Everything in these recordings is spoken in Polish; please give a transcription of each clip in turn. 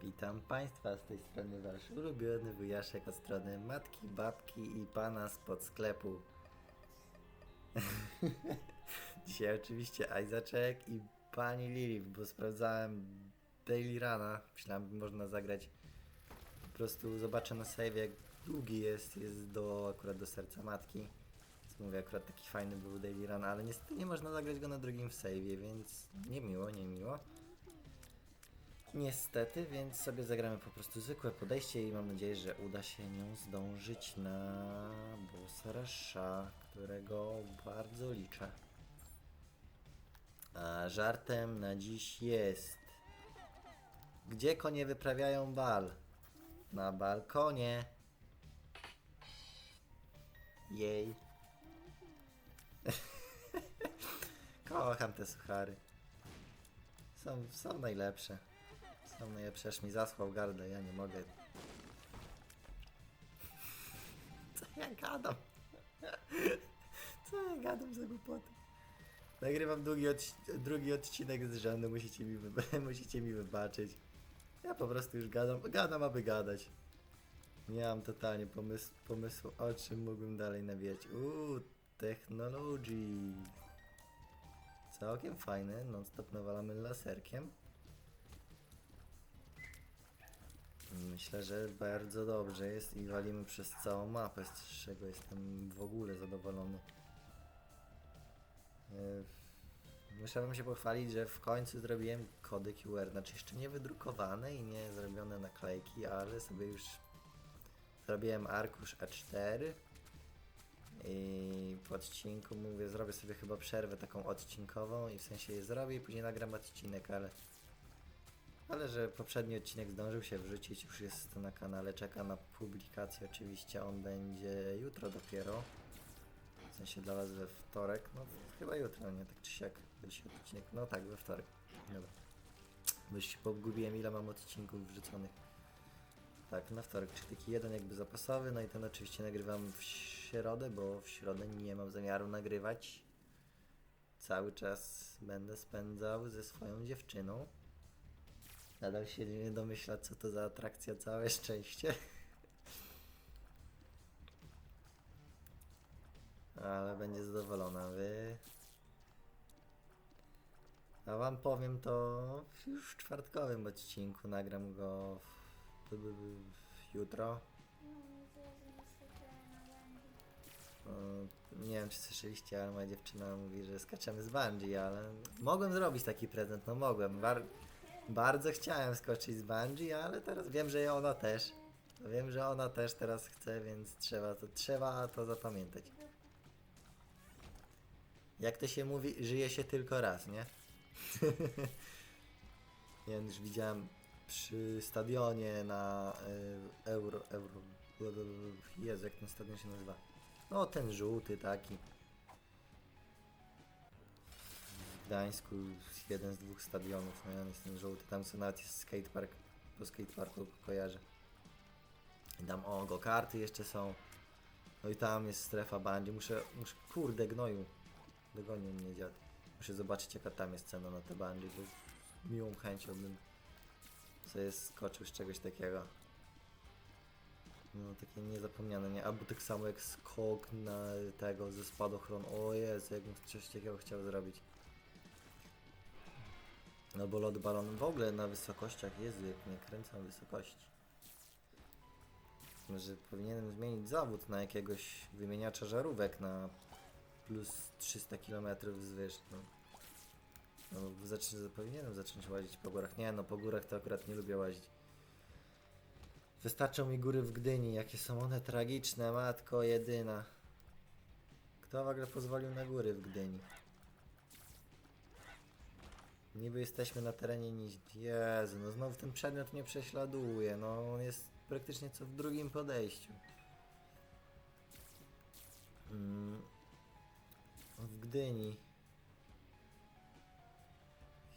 Witam Państwa z tej strony Wasz ulubiony wujaszek od strony matki, babki i pana spod sklepu. Dzisiaj oczywiście Isaacek i pani Lilith, bo sprawdzałem Daily Rana. Myślałem, że można zagrać. Po prostu zobaczę na save jak długi jest, jest do akurat do serca matki. Więc mówię, akurat taki fajny był Daily Run, ale niestety nie można zagrać go na drugim save'ie, więc niemiło, niemiło. Niestety, więc sobie zagramy po prostu zwykłe podejście i mam nadzieję, że uda się nią zdążyć na bossa Rasha, którego bardzo liczę. A żartem na dziś jest. Gdzie konie wyprawiają bal? Na balkonie. Jej. Kocham te suchary. Są, są najlepsze. Są najlepsze, aż mi zaschłał gardę, ja nie mogę. Co ja gadam? Co ja gadam za głupoty? Nagrywam odci- drugi odcinek z rzędu, musicie mi, musicie mi wybaczyć. Ja po prostu już gadam, gadam aby gadać. Nie mam totalnie pomysł, pomysłu, o czym mógłbym dalej nawijać. Uuu, technology. Całkiem fajny, non-stop nawalamy laserkiem. Myślę, że bardzo dobrze jest i walimy przez całą mapę, z czego jestem w ogóle zadowolony. Muszę wam się pochwalić, że w końcu zrobiłem kody QR, znaczy jeszcze nie wydrukowane i nie zrobione naklejki, ale sobie już zrobiłem arkusz A4 i po odcinku mówię, zrobię sobie chyba przerwę taką odcinkową i w sensie je zrobię i później nagram odcinek, ale ale że poprzedni odcinek zdążył się wrzucić, już jest na kanale, czeka na publikację oczywiście, on będzie jutro dopiero. W sensie dla was we wtorek, no chyba jutro, nie tak czy siak, będzie odcinek, no tak, we wtorek. Dobra. Bo już się pogubiłem ile mam odcinków wrzuconych. Tak, na wtorek, czyli taki jeden jakby zapasowy, no i ten oczywiście nagrywam w środę, bo w środę nie mam zamiaru nagrywać. Cały czas będę spędzał ze swoją dziewczyną. Nadal się nie domyśla, co to za atrakcja, całe szczęście. Ale będzie zadowolona, wy. A wam powiem to już w czwartkowym odcinku. Nagram go w, w, w, jutro. No, nie wiem, czy słyszeliście, ale moja dziewczyna mówi, że skaczemy z bungee, ale mogłem zrobić taki prezent, no mogłem. Bardzo chciałem skoczyć z bungee, ale teraz wiem, że ona też. Wiem, że ona też teraz chce, więc trzeba to, trzeba to zapamiętać. Jak to się mówi, żyje się tylko raz, nie? wiem, już widziałem przy stadionie na y, Euro, Euro, Jezu, jak ten stadion się nazywa? No, ten żółty taki. Gdańsku jeden z dwóch stadionów, no i jest ten żółty, tam co nawet jest skatepark, po skateparku kojarzę. Tam, o, go-karty jeszcze są. No i tam jest strefa bungee, muszę, muszę, kurde gnoju, dogonił mnie dziad. Muszę zobaczyć jaka tam jest cena na te bungee, bo z miłą chęcią bym sobie skoczył z czegoś takiego. No takie niezapomniane, nie? Albo tak samo jak skok na tego ze spadochron. O Jezu, jakbym coś takiego chciał zrobić. Albo lot balon w ogóle na wysokościach. Jezu, jak mnie kręcą wysokości. Może powinienem zmienić zawód na jakiegoś wymieniacza żarówek na plus 300 km zwyż. No. No, zacznę, powinienem zacząć łazić po górach. Nie, no po górach to akurat nie lubię łazić. Wystarczą mi góry w Gdyni, jakie są one tragiczne, matko jedyna. Kto w ogóle pozwolił na góry w Gdyni? Niby jesteśmy na terenie niż... Jezu, no znowu ten przedmiot mnie prześladuje, no on jest praktycznie co w drugim podejściu. Mm. W Gdyni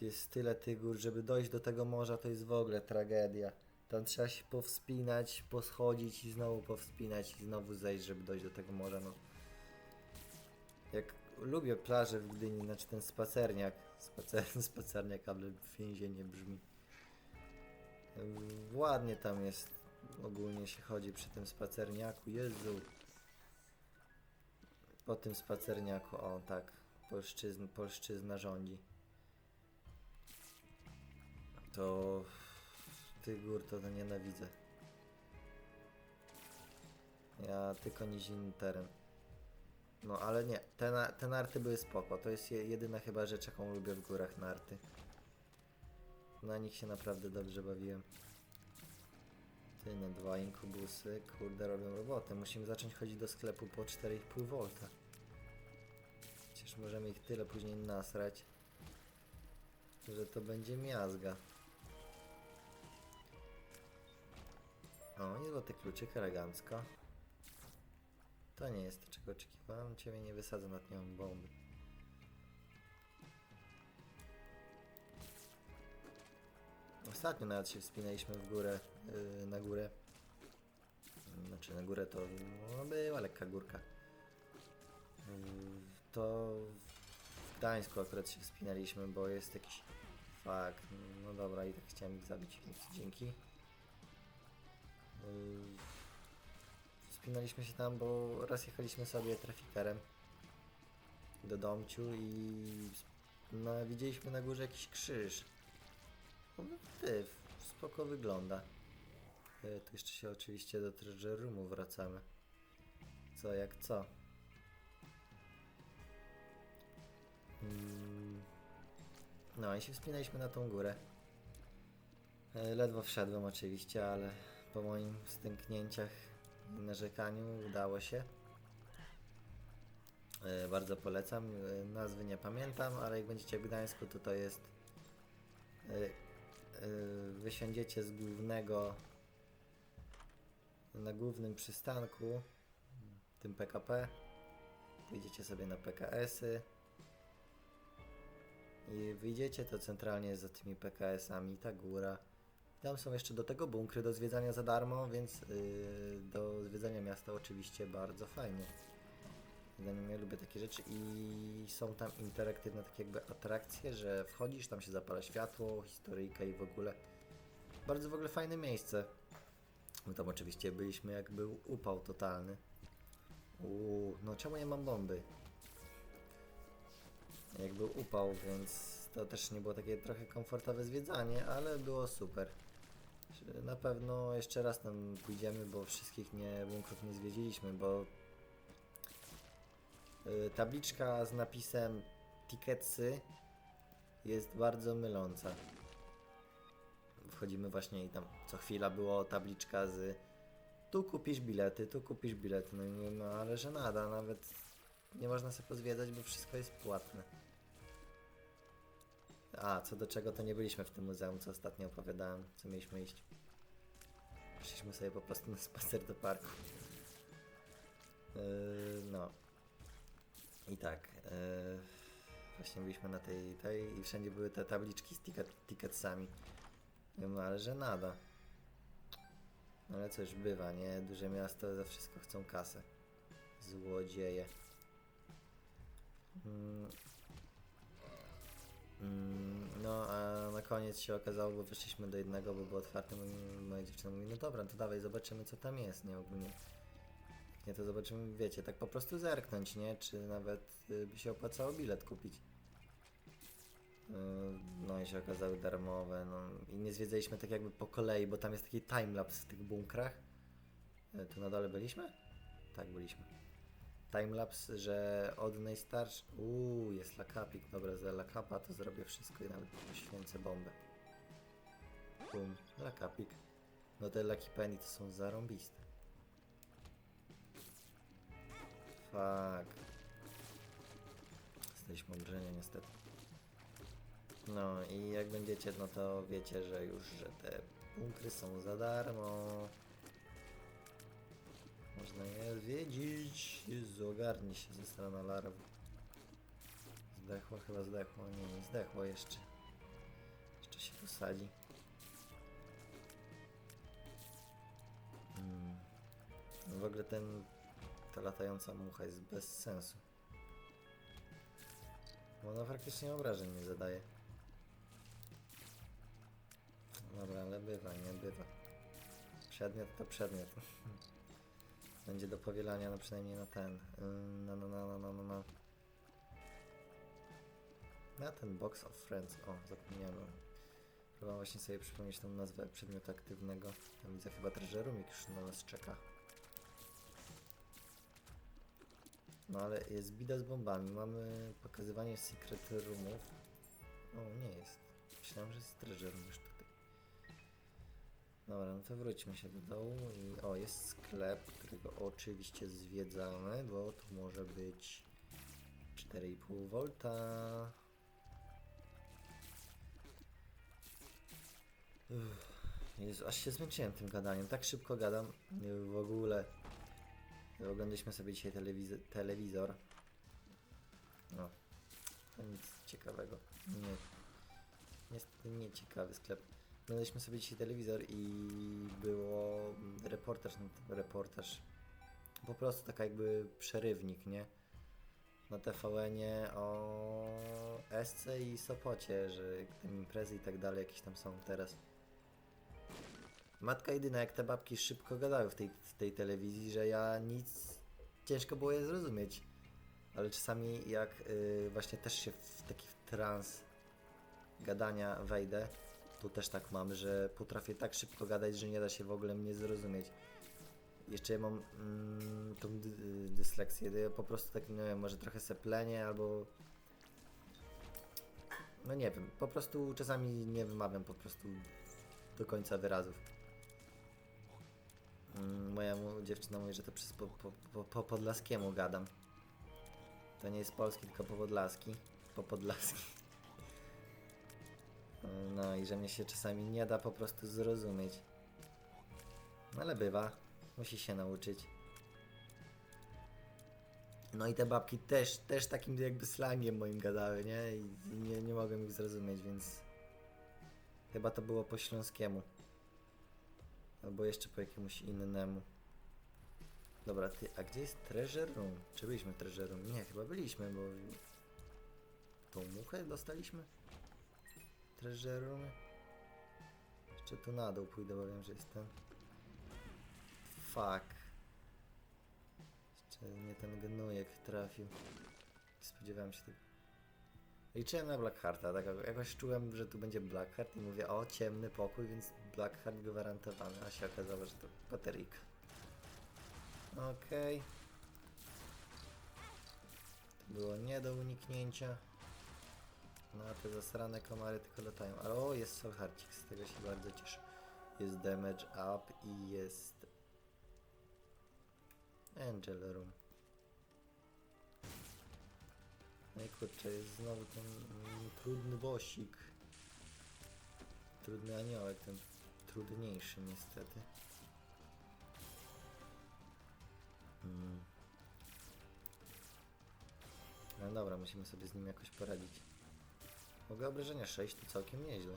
jest tyle tych gór, żeby dojść do tego morza to jest w ogóle tragedia. Tam trzeba się powspinać, poschodzić i znowu powspinać i znowu zejść, żeby dojść do tego morza. No. Jak lubię plażę w Gdyni, znaczy ten spacerniak, spacer, spacerniak, ale więzienie brzmi. Ładnie tam jest, ogólnie się chodzi przy tym spacerniaku, Jezu. Po tym spacerniaku, o tak, polszczyzn, polszczyzna rządzi. To tych gór to, to nienawidzę. Ja tylko niziny teren. No ale nie, te, te narty były spoko. To jest je, jedyna chyba rzecz, jaką lubię w górach narty. Na nich się naprawdę dobrze bawiłem. Ty, no dwa inkubusy, kurde, robią robotę. Musimy zacząć chodzić do sklepu po 4,5 V. Przecież możemy ich tyle później nasrać, że to będzie miazga. O, i złoty kluczyk, elegancko. To nie jest to, czego oczekiwałem. Ciebie nie wysadzę nad nią bomby. Ostatnio nawet się wspinaliśmy w górę, yy, na górę. Znaczy na górę to no, była lekka górka. Yy, to w Gdańsku akurat się wspinaliśmy, bo jest jakiś fakt. No dobra, i tak chciałem ich zabić, dzięki. Yy, Wspinaliśmy się tam, bo raz jechaliśmy sobie trafikerem do domciu i no, widzieliśmy na górze jakiś krzyż. No, ty, spoko wygląda. E, Tu jeszcze się oczywiście do Treasure Roomu wracamy. Co jak co. Mm. No i się wspinaliśmy na tą górę. E, Ledwo wszedłem oczywiście, ale po moim stęknięciach narzekaniu udało się. E, Bardzo polecam. E, Nazwy nie pamiętam, ale jak będziecie w Gdańsku, to to jest. e, Wysiądziecie z głównego. Na głównym przystanku, tym PKP. Wyjdziecie sobie na PKS-y. I wyjdziecie, to centralnie za tymi PKS-ami ta góra. Tam są jeszcze do tego bunkry do zwiedzania za darmo, więc yy, do zwiedzania miasta oczywiście bardzo fajnie. Zdaniem ja lubię takie rzeczy i są tam interaktywne takie jakby atrakcje, że wchodzisz, tam się zapala światło, historyjka i w ogóle. Bardzo w ogóle fajne miejsce. My tam oczywiście byliśmy jak był upał totalny. Uuu, no czemu nie mam bomby? Jak był upał, więc to też nie było takie trochę komfortowe zwiedzanie, ale było super. Na pewno jeszcze raz tam pójdziemy, bo wszystkich nie bunkrów nie zwiedziliśmy, bo y, tabliczka z napisem Ticketsy jest bardzo myląca. Wchodzimy właśnie i tam co chwila było tabliczka z tu kupisz bilety, tu kupisz bilety, no, i no ale że nada, nawet nie można sobie pozwiedzać, bo wszystko jest płatne. A, co do czego to nie byliśmy w tym muzeum, co ostatnio opowiadałem, co mieliśmy iść. Poszliśmy sobie po prostu na spacer do parku. Yy, no. I tak. Yy, właśnie byliśmy na tej, tej i wszędzie były te tabliczki z ticket, ticketsami. Mówię, ale że nada. No ale coś bywa, nie? Duże miasto za wszystko chcą kasę. Złodzieje. Mm. Mm, No, a na koniec się okazało, bo wyszliśmy do jednego, bo było otwarte, moja dziewczyna mówi, no dobra, to dawaj, zobaczymy co tam jest, nie, ogólnie. Nie, to zobaczymy, wiecie, tak po prostu zerknąć, nie, czy nawet y, by się opłacało bilet kupić. Y, No i się okazały darmowe, no i nie zwiedzaliśmy tak jakby po kolei, bo tam jest taki timelapse w tych bunkrach. Y, Tu na dole byliśmy? Tak, byliśmy timelapse, że od najstarszych. Uuu, jest lakapik. Dobra, za lakapa to zrobię wszystko i nawet poświęcę bombę. Bum, lakapik. No te Lucky Penny to są zarąbiste. Fuck. Jesteśmy obrażenia niestety. No i jak będziecie, no to wiecie, że już, że te bunkry są za darmo. Można je zwiedzić. Jezu, się ze strony larw. Zdechło, chyba zdechło. Nie, nie zdechło jeszcze. Jeszcze się posadzi. Mm. No W ogóle ten, ta latająca mucha jest bez sensu. Bo ona praktycznie obrażeń nie zadaje. Dobra, ale bywa, nie bywa. Przedmiot to przedmiot. Będzie do powielania, no przynajmniej na ten. No, no, no, no, no, no. Na ten Box of Friends. O, zapomniałem. Próbowałem właśnie sobie przypomnieć tą nazwę przedmiotu aktywnego. Tam widzę chyba Treasure Room już na nas czeka. No ale jest bida z bombami. Mamy pokazywanie secret roomów. O, nie jest. Myślałem, że jest treasure już tutaj. Dobra, no to wróćmy się do dołu i o, jest sklep, którego oczywiście zwiedzamy, bo tu może być 4,5 V. Jezu, aż się zmęczyłem tym gadaniem, tak szybko gadam, w ogóle. Oglądaliśmy sobie dzisiaj telewizor, telewizor. No, to nic ciekawego. Nie, niestety nie ciekawy sklep. Oglądaliśmy sobie dzisiaj telewizor i było reportaż, no, reportaż, po prostu taka jakby przerywnik, nie? Na TVN-ie o Esce i Sopocie, że imprezy i tak dalej jakieś tam są teraz. Matka jedyna, jak te babki szybko gadały w tej, w tej telewizji, że ja nic, ciężko było je zrozumieć. Ale czasami jak y, właśnie też się w taki trans gadania wejdę, to też tak mam, że potrafię tak szybko gadać, że nie da się w ogóle mnie zrozumieć. Jeszcze ja mam mm, tą dy, dysleksję, ja po prostu tak, nie wiem, może trochę seplenie albo... No nie wiem, po prostu czasami nie wymawiam po prostu do końca wyrazów. Mm, Moja dziewczyna mówi, że to przez po, po, po, po podlaskiemu gadam. To nie jest polski, tylko po podlaski. Po podlaski. No i że mnie się czasami nie da po prostu zrozumieć. Ale bywa. Musi się nauczyć. No i te babki też, też takim jakby slangiem moim gadały, nie? I nie, nie mogłem ich zrozumieć, więc... Chyba to było po śląskiemu. Albo jeszcze po jakiemuś innemu. Dobra, ty, a gdzie jest Treasure Room? Czy byliśmy w Treasure Room? Nie, chyba byliśmy, bo... Tą muchę dostaliśmy? Treasure Room? Jeszcze tu na dół pójdę, bo wiem, że jest ten... Fuck. Jeszcze nie ten gnujek trafił. Spodziewałem się tego. Liczyłem na Blackhearta, tak jakoś czułem, że tu będzie Blackheart i mówię, o ciemny pokój, więc Blackheart gwarantowany, a się okazało, że to bateryjka. Okej. To było nie do uniknięcia. No te zasrane komary tylko latają. Ale o, jest Solharcik, z tego się bardzo cieszę. Jest Damage Up i jest Angel Room. No i kurczę, jest znowu ten trudny bosik. Trudny aniołek, ten trudniejszy niestety. Mm. No dobra, musimy sobie z nim jakoś poradzić. Mogę obrażenia 6 to całkiem nieźle.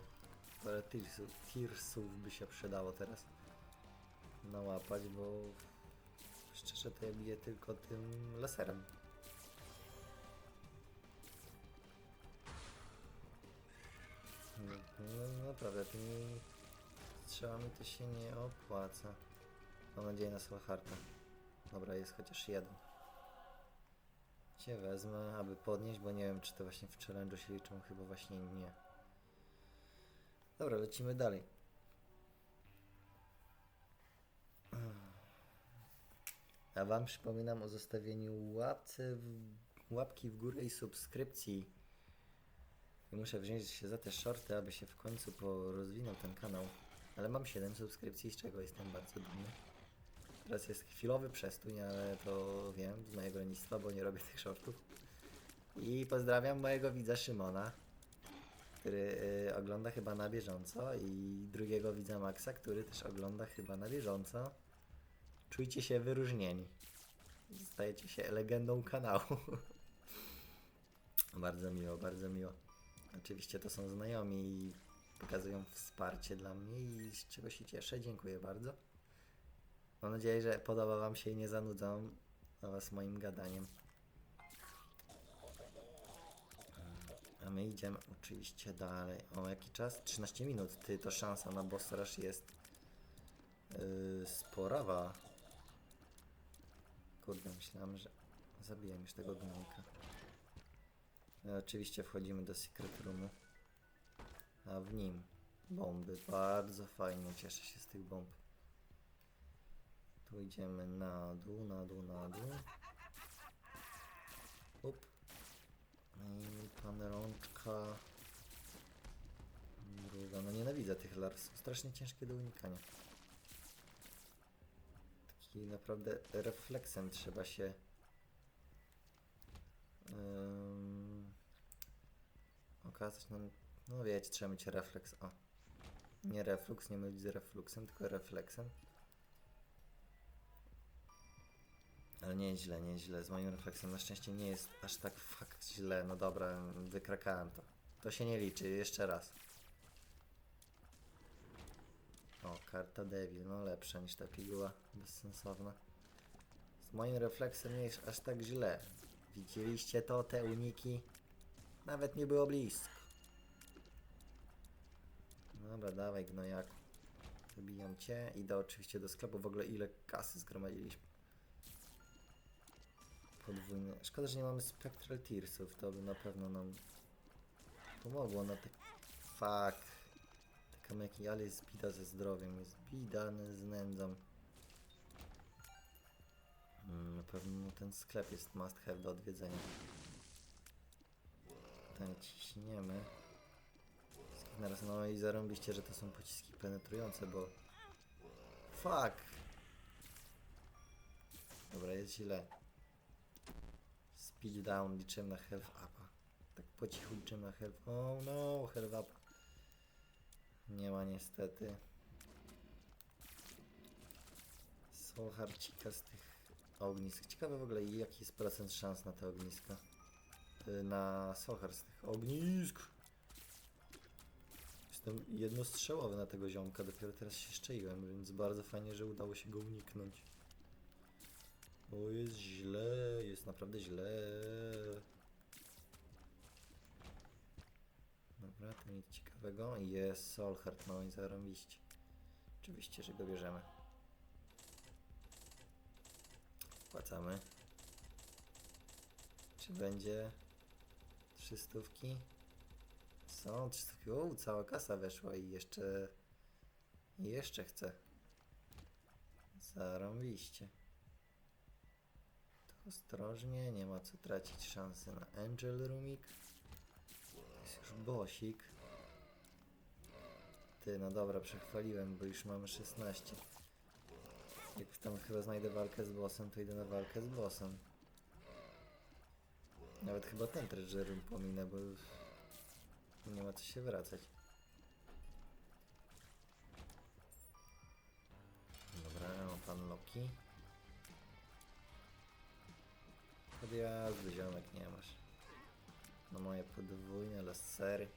Parę tearsów, tearsów by się przydało teraz nałapać, bo szczerze to ja biję tylko tym laserem. No, no naprawdę, tymi strzałami to się nie opłaca. Mam nadzieję na Solharta. Dobra, jest chociaż jeden. Cię wezmę, aby podnieść, bo nie wiem, czy to właśnie w challenge'u się liczą, chyba właśnie nie. Dobra, lecimy dalej. A Wam przypominam o zostawieniu łapce w, łapki w górę i subskrypcji. I muszę wziąć się za te shorty, aby się w końcu porozwinął ten kanał. Ale mam 7 subskrypcji, z czego jestem bardzo dumny. Teraz jest chwilowy przestój, ale to wiem z mojego lenistwa, bo nie robię tych shortów. I pozdrawiam mojego widza Szymona, który y, ogląda chyba na bieżąco i drugiego widza Maxa, który też ogląda chyba na bieżąco. Czujcie się wyróżnieni. Stajecie się legendą kanału. bardzo miło, bardzo miło. Oczywiście to są znajomi i pokazują wsparcie dla mnie i z czego się cieszę. Dziękuję bardzo. Mam nadzieję, że podoba Wam się i nie zanudzam Was moim gadaniem. A my idziemy oczywiście dalej. O, jaki czas? 13 minut. Ty, to szansa na boss rush jest yy, sporawa. Kurde, myślałem, że zabiję już tego gnojka. E, Oczywiście wchodzimy do secret roomu. A w nim bomby. Bardzo fajnie, cieszę się z tych bomb. Tu idziemy na dół, na dół, na dół. Up. I pan rączka. Druga. No nienawidzę tych lar. Strasznie ciężkie do unikania. Taki naprawdę refleksem trzeba się. ym, okazać. No, no wiecie, trzeba mieć refleks. O. Nie reflux, nie mylić z refluksem, tylko refleksem. Ale nie źle, nie źle. Z moim refleksem na szczęście nie jest aż tak fakt źle. No dobra, wykrakałem to. To się nie liczy, jeszcze raz. O, karta Devil, no lepsza niż ta piguła, bezsensowna. Z moim refleksem nie jest aż tak źle. Widzieliście to, te uniki? Nawet nie było blisko. Dobra, dawaj gnojaku. Zabijam cię. Idę oczywiście do sklepu. W ogóle ile kasy zgromadziliśmy. Podwójny. Szkoda, że nie mamy Spectral Tearsów. To by na pewno nam pomogło na te... Fuck. Te kamyki, ale jest bida ze zdrowiem. Jest bida z nędzą. Mm, na pewno ten sklep jest must have do odwiedzenia. Tutaj ciśniemy. Naraz. No i zarąbiście, że to są pociski penetrujące, bo... Fuck! Dobra, jest źle. Speed down, liczymy na health upa. Tak po cichu liczymy na health... Oh no, health up. Nie ma niestety. Soulharcika z tych ognisk. Ciekawe w ogóle jaki jest procent szans na te ogniska. Y, Na Soulhar z tych ognisk. Jestem jednostrzałowy na tego ziomka, dopiero teraz się szczaiłem, więc bardzo fajnie, że udało się go uniknąć. O, jest źle, jest naprawdę źle. Dobra, to nic ciekawego. Jest Solhard, no i zarobiście. Oczywiście, że go bierzemy. Płacamy. Czy będzie trzy stówki? Są trzy stówki. O, cała kasa weszła i jeszcze... Jeszcze chcę. Zarąbiście. Ostrożnie, nie ma co tracić szansy na Angel Roomik. To jest już bosik. Ty, no dobra, przechwaliłem, bo już mamy 16. Jak tam chyba znajdę walkę z bossem, to idę na walkę z bossem. Nawet chyba ten treasure room pominę, bo już nie ma co się wracać. Dobra, o, pan Loki. Podjazdu ziomek nie masz. No moje podwójne lasery.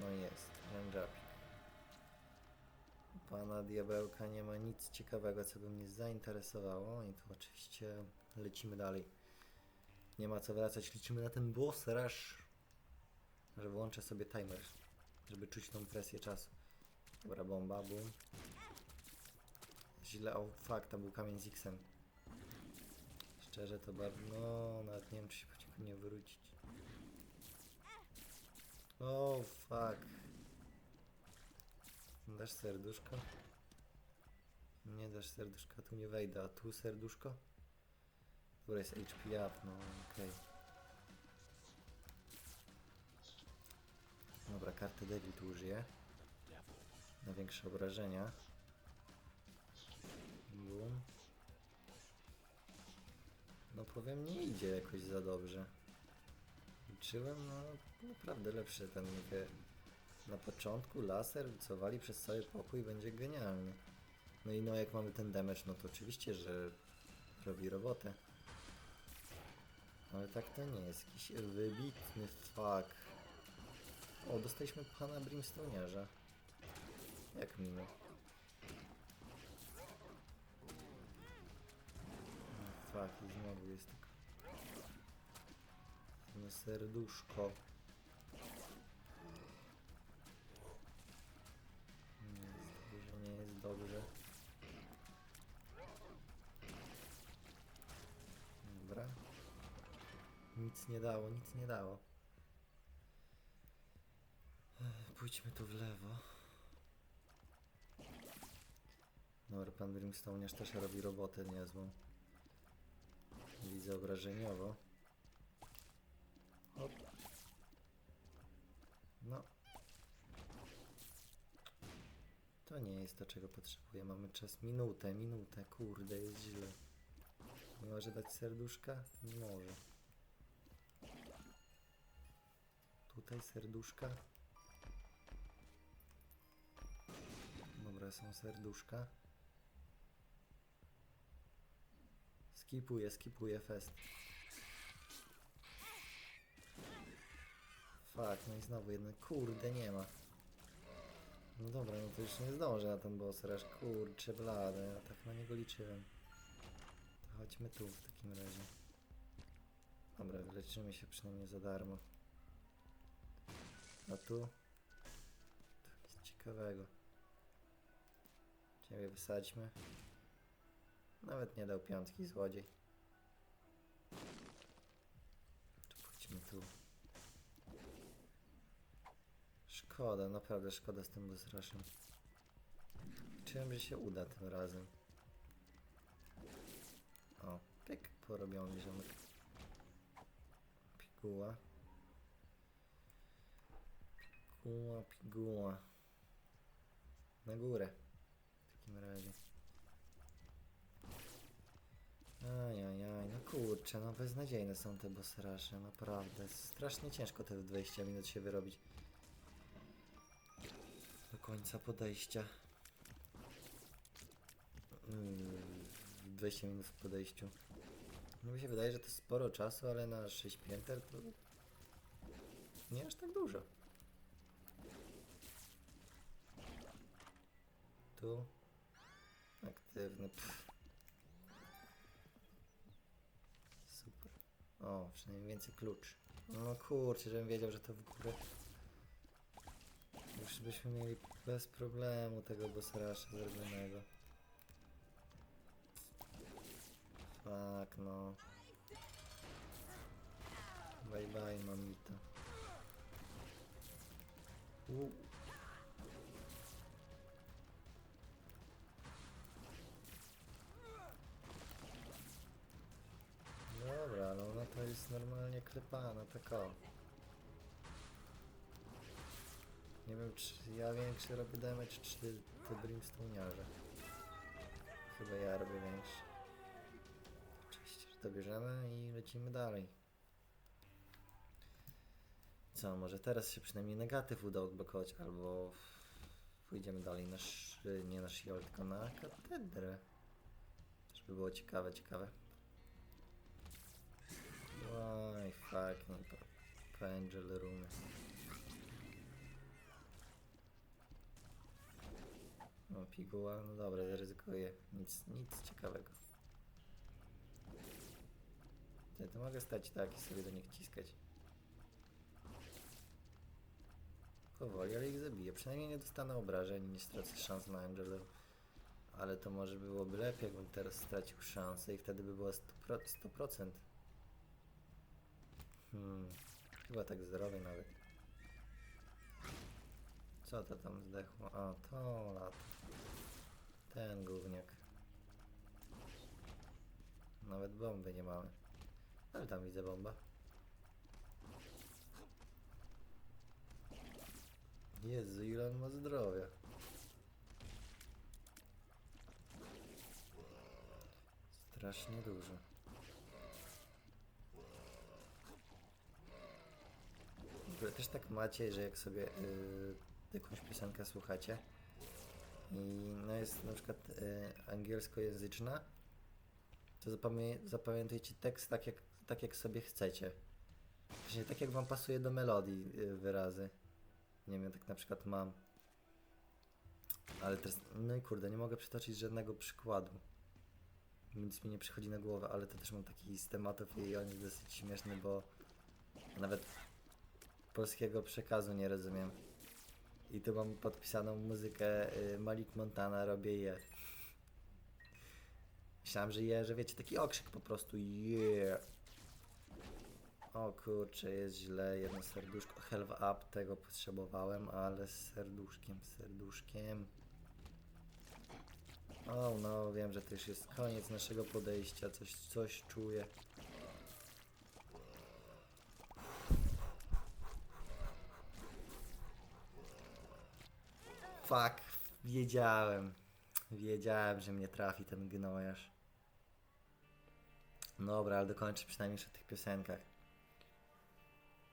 No jest, rężapik. Pana diabełka nie ma nic ciekawego, co by mnie zainteresowało i tu oczywiście lecimy dalej. Nie ma co wracać, liczymy na ten boss rush. Że włączę sobie timer, żeby czuć tą presję czasu. Dobra, bomba, boom. Źle, o fuck, tam był kamień z X-em. Szczerze to bardzo, no nawet nie wiem czy się po nie wrócić. O fuck. Dasz serduszko? Nie dasz serduszka, tu nie wejdę, a tu serduszko? Dobra, jest HP up, no okej. Dobra, kartę Devil tu użyję. Na większe obrażenia. No powiem, nie idzie jakoś za dobrze. Liczyłem, no naprawdę lepszy ten mówię. Na początku laser co wali przez cały pokój będzie genialny. No i no jak mamy ten damage, no to oczywiście, że robi robotę. Ale tak to nie jest jakiś wybitny fuck. O, dostaliśmy pana Brimstone'arza. Jak miło. No, fuck, i znowu jest tylko... No serduszko. Nie jest dobrze, nie jest dobrze. Dobra. Nic nie dało, nic nie dało. Pójdźmy tu w lewo. Dobra, pan Brimstone'arz też robi robotę niezłą. Widzę obrażeniowo. Hop. No. To nie jest to, czego potrzebuję. Mamy czas minutę, minutę. Kurde, jest źle. Nie może dać serduszka? Nie może. Tutaj serduszka. Dobra, są serduszka. Skipuję, skipuję fest. Fuck, no i znowu jeden. Kurde, nie ma. No dobra, no to już nie zdążę na ten boss rush. Kurczę, blade, ja tak na niego liczyłem. To chodźmy tu w takim razie. Dobra, wyleczymy się przynajmniej za darmo. A tu? Tu nic ciekawego. Ciebie wysadźmy. Nawet nie dał piątki złodziej. To pójdźmy tu. Szkoda, naprawdę szkoda z tym bezraszem. Liczyłem, że się uda tym razem. O, pyk, porobiony ziomek. Piguła. Piguła, piguła. Na górę. W takim razie. Ajajaj, no kurczę, no beznadziejne są te bossrasze, naprawdę. Strasznie ciężko te 20 minut się wyrobić. Do końca podejścia. Mm, 20 minut w podejściu. No mi się wydaje, że to sporo czasu, ale na 6 pięter to nie aż tak dużo. Tu aktywny. Pff. Super. O, przynajmniej więcej klucz. No kurczę, żebym wiedział, że to w górę. Już byśmy mieli bez problemu tego bossrasza zrobionego. Fuck no. Bye bye mamito. U. Dobra, no ona to jest normalnie klepana, tak o. Nie wiem, czy ja większy robię damage, czy te brimstone'arze. Chyba ja robię większy. Oczywiście, że to bierzemy i lecimy dalej. Co, może teraz się przynajmniej negatyw uda odblokować, albo pójdziemy dalej na nie na shield, tylko na katedrę. Żeby było ciekawe, ciekawe. Oj, fuck, no po. No, piguła, no dobra, zaryzykuję. Nic, nic ciekawego. Ja to mogę stać tak i sobie do nich ciskać. Powoli, ale ich zabiję. Przynajmniej nie dostanę obrażeń, nie stracę szans na Angela. Ale to może byłoby lepiej, jakbym teraz stracił szansę i wtedy by było 100%. 100%. Hmm, chyba tak zrobię nawet. Co to tam zdechło? A, to lat. Ten gówniak. Nawet bomby nie mamy. Ale tam widzę bomba. Jezu, ile on ma zdrowia. Strasznie dużo. Ogóle też tak macie, że jak sobie y, jakąś piosenkę słuchacie i no jest na przykład y, angielskojęzyczna, to zapamię zapamiętujcie tekst tak jak, tak jak sobie chcecie. Właśnie tak jak wam pasuje do melodii y, wyrazy. Nie wiem, tak na przykład mam. Ale teraz, no i kurde, nie mogę przytoczyć żadnego przykładu. Nic mi nie przychodzi na głowę, ale to też mam taki z tematów i on jest dosyć śmieszny, bo Nawet polskiego przekazu nie rozumiem. I tu mam podpisaną muzykę y, Malik Montana, robię je. Myślałem, że je, że wiecie, taki okrzyk po prostu yeah. O kurczę, jest źle, jedno serduszko, help up, tego potrzebowałem, ale z serduszkiem, serduszkiem. O no, wiem, że to już jest koniec naszego podejścia, coś, coś czuję. Fuck, wiedziałem. Wiedziałem, że mnie trafi ten gnojarz. Dobra, ale dokończę przynajmniej jeszcze w tych piosenkach.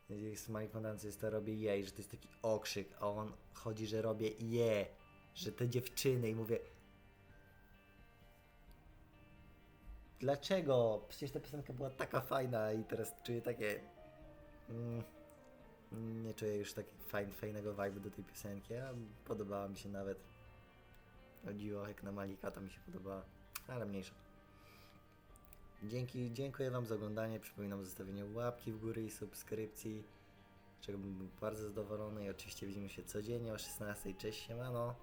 Jest Mike to robię jej, że to jest taki okrzyk, a on chodzi, że robię je, że te dziewczyny i mówię Dlaczego? Przecież ta piosenka była taka fajna i teraz czuję takie mm, nie czuję już takiego fajn, fajnego vibe'u do tej piosenki, a podobała mi się nawet chodziło jak na Malika, to mi się podobała, ale mniejsza. Dzięki, dziękuję Wam za oglądanie. Przypominam o zostawieniu łapki w górę i subskrypcji, czego bym był bardzo zadowolony. I oczywiście widzimy się codziennie o 16. Cześć, siemano!